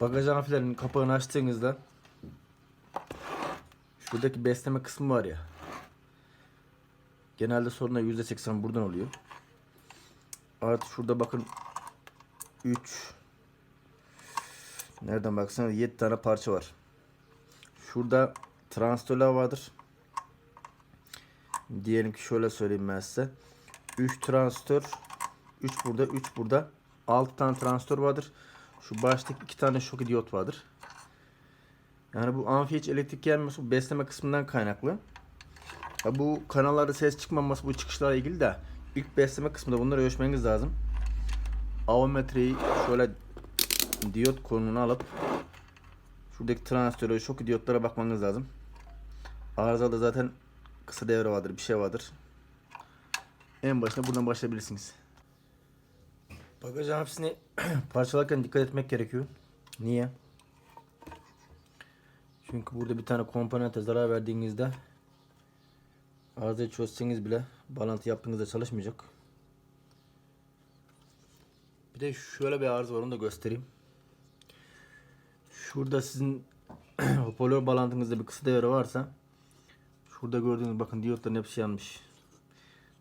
Bagaj amfilerinin kapağını açtığınızda şuradaki besleme kısmı var ya. Genelde sorunlar %80 buradan oluyor. Artı şurada bakın 3 Nereden baksanız 7 tane parça var. Şurada transistörler vardır. Diyelim ki şöyle söyleyeyim ben size. 3 transistör 3 burada 3 burada 6 tane transistör vardır. Şu baştaki 2 tane şok diyot vardır. Yani bu amfi hiç elektrik gelmiyorsa besleme kısmından kaynaklı. Ya bu kanallarda ses çıkmaması bu çıkışlarla ilgili de ilk besleme kısmında bunları ölçmeniz lazım. Avometreyi şöyle diyot konumuna alıp şuradaki transistörü şok diyotlara bakmanız lazım. Arızada zaten kısa devre vardır, bir şey vardır. En başına buradan başlayabilirsiniz. Bagaj amfisini parçalarken dikkat etmek gerekiyor. Niye? Çünkü burada bir tane komponente zarar verdiğinizde arızayı çözseniz bile bağlantı yaptığınızda çalışmayacak. Bir de şöyle bir arıza var onu da göstereyim. Şurada sizin hoparlör bağlantınızda bir kısa devre varsa şurada gördüğünüz bakın diyotların hepsi yanmış.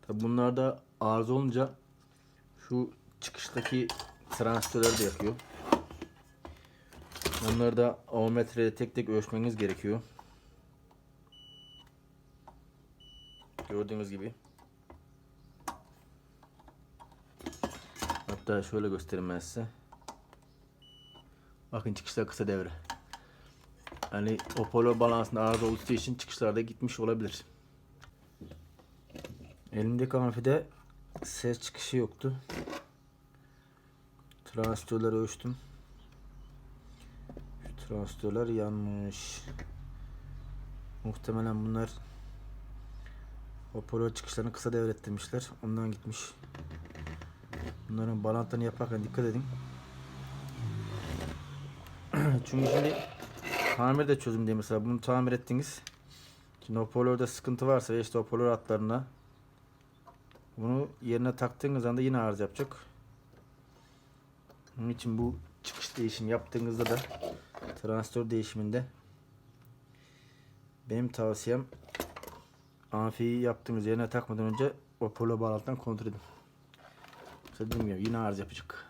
Tabi bunlarda arıza olunca şu çıkıştaki transistörler de yakıyor. Onları da avometreyle tek tek ölçmeniz gerekiyor. Gördüğünüz gibi. Hatta şöyle göstereyim ben size. Bakın çıkışlar kısa devre. Hani hoparlör balansında arıza olduğu için çıkışlarda gitmiş olabilir. Elimdeki amfide ses çıkışı yoktu. Transistörleri ölçtüm. Şu transistörler yanmış. Muhtemelen bunlar hoparlör çıkışlarını kısa devrettirmişler. Ondan gitmiş. Bunların bağlantılarını yaparken dikkat edin. Çünkü şimdi tamir de çözüm diye mesela bunu tamir ettiniz. Şimdi hoparlörde sıkıntı varsa ve işte hoparlör hatlarına bunu yerine taktığınız anda yine arıza yapacak. Onun için bu çıkış değişim yaptığınızda da transistör değişiminde benim tavsiyem amfiyi yaptığınız yerine takmadan önce hoparlör bağlantıdan kontrol edin. Dediğim gibi yine arıza yapacak.